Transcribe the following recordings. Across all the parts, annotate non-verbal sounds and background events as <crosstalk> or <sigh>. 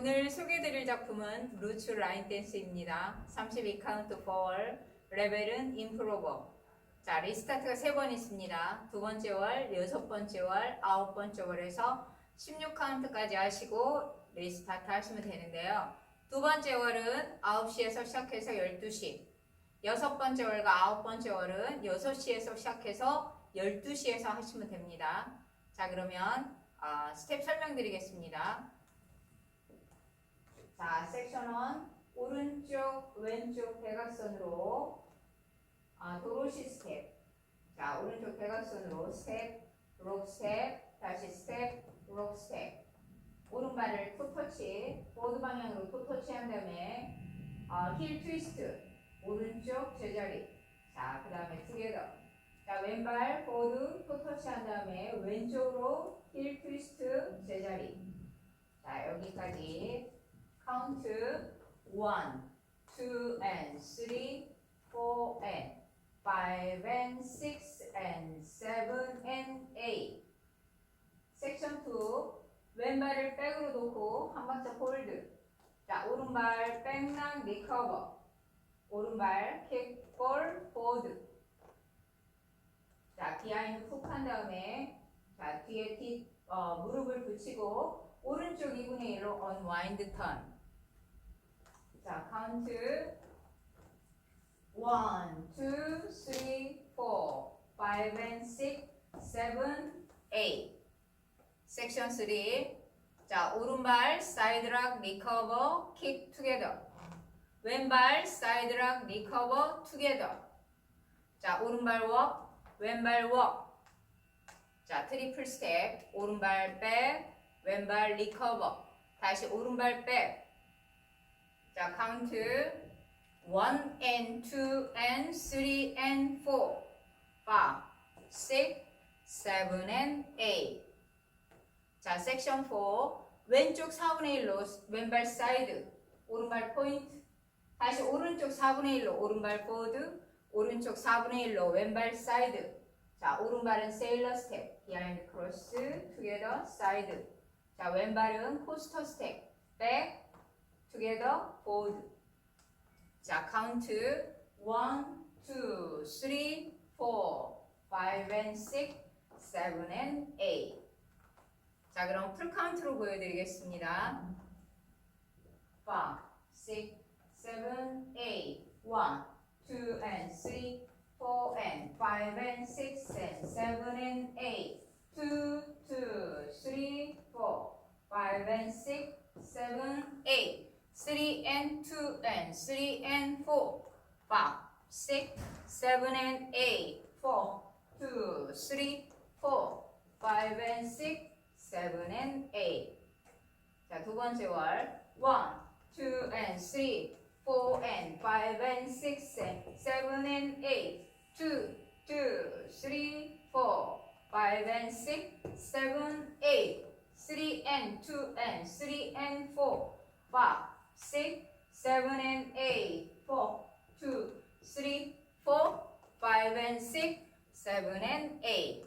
오늘 소개해드릴 작품은 루츠 라인 댄스입니다. 32카운트 4월, 레벨은 임프로버. 자, 리스타트가 세번 있습니다. 두 번째 월, 여섯 번째 월, 아홉 번째 월에서 16카운트까지 하시고 리스타트 하시면 되는데요. 두 번째 월은 9시에서 시작해서 12시. 여섯 번째 월과 아홉 번째 월은 6시에서 시작해서 12시에서 하시면 됩니다. 자, 그러면 아, 스텝 설명드리겠습니다. 자, 섹션 1 오른쪽 왼쪽 대각선으로 아, 도로시 스텝. 자, 오른쪽 대각선으로 스텝, 록 스텝, 다시 스텝, 록 스텝. 오른발을 토터치, 보드 방향으로 토터치 한 다음에 아, 힐 트위스트, 오른쪽 제자리. 자, 그 다음에 투게더. 자, 왼발 보드 토터치 한 다음에 왼쪽으로 힐 트위스트 제자리. 자, 여기까지 카운트 1, 2 and 3, 4 and 5 and 6 and 7 and 8. 섹션 2 왼발을 백으로 놓고 한 박자 홀드. 자, 오른발 백락 리커버. 오른발 킥 볼 보드. 자, 비하인드 훅한 다음에 자, 뒤에 뒤 어, 무릎을 붙이고 오른쪽 2분의 1로 언와인드 턴. 자, 카운트 1, 2, 3, 4, 5 and 6, 7, 8. 섹션 3. 자, 오른발 사이드락 리커버 킥 투게더. 왼발 사이드락 리커버 투게더. 자, 오른발 워, 왼발 워. 자, 트리플 스텝. 오른발 백, 왼발 리커버. 다시 오른발 백. 자, 카운트 1 and 2 and 3 and 4, 5, 6, 7 and 8. 자, 섹션 4. 왼쪽 4분의 1로 왼발 사이드, 오른발 포인트. 다시 오른쪽 4분의 1로 오른발 포드, 오른쪽 4분의 1로 왼발 사이드. 자, 오른발은 세일러 스텝, 비하인드 크로스, 투게더, 사이드. 자, 왼발은 코스터 스텝, 백, 투게더, 포드. 자, 카운트 1, 2, 3, 4, 5 and 6, 7 and 8. 자, 그럼 풀 카운트로 보여드리겠습니다. 5, 6, 7, 8, 1, 2 and 3, 4 and 5 and 6 and 7 and 8, 2, 2, 3, 4, 5 and 6, 7, 8, 3 and 2 and 3 and 4, 5, 6, 7 and 8, 4, 2, 3, 4, 5 and 6, 7 and 8. 자, 두 번째 월. 1, 2 and 3, 4 and 5 and 6 and 7 and 8. 2, 2, 3, 4, 5 and 6, 7, 8. 3 and 2 and 3 and 4, 5, 6, 7 and 8. 4, 2, 3, 4, 5 and 6, 7 and 8.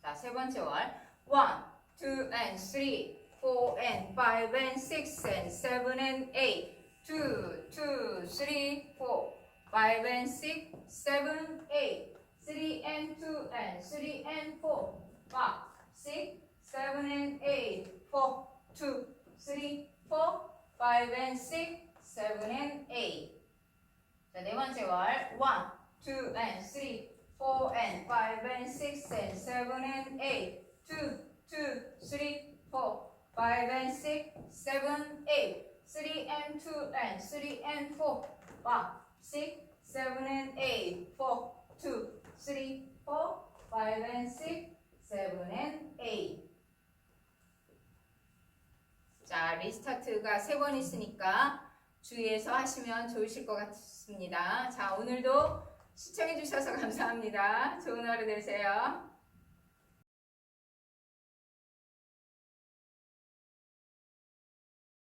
자, 세 번째 월. 1, 2 and 3, 4 and 5 and 6 and 7 and 8. 2, 2, 3, 4, 5 and 6, 7, 8. 3 and 2 and 3 and 4, 5, 6, 7 and 8. 4, 2, 3, 4, 5 and 6, 7 and 8. 자, 네 번째 월. 1, 2 and 3, 4 and 5 and 6 and 7 and 8. 2, 2, 3, 4, 5 and 6, 7, 8. 3 and 2 and 3 and 4, 5, 6, 7 and 8. 4, 2, 3, 4, 5 and 6, 7 and 8. 자, 리스타트가 세 번 있으니까 주의해서 하시면 좋으실 것 같습니다. 자, 오늘도 시청해 주셔서 <laughs> 감사합니다. 좋은 하루 되세요.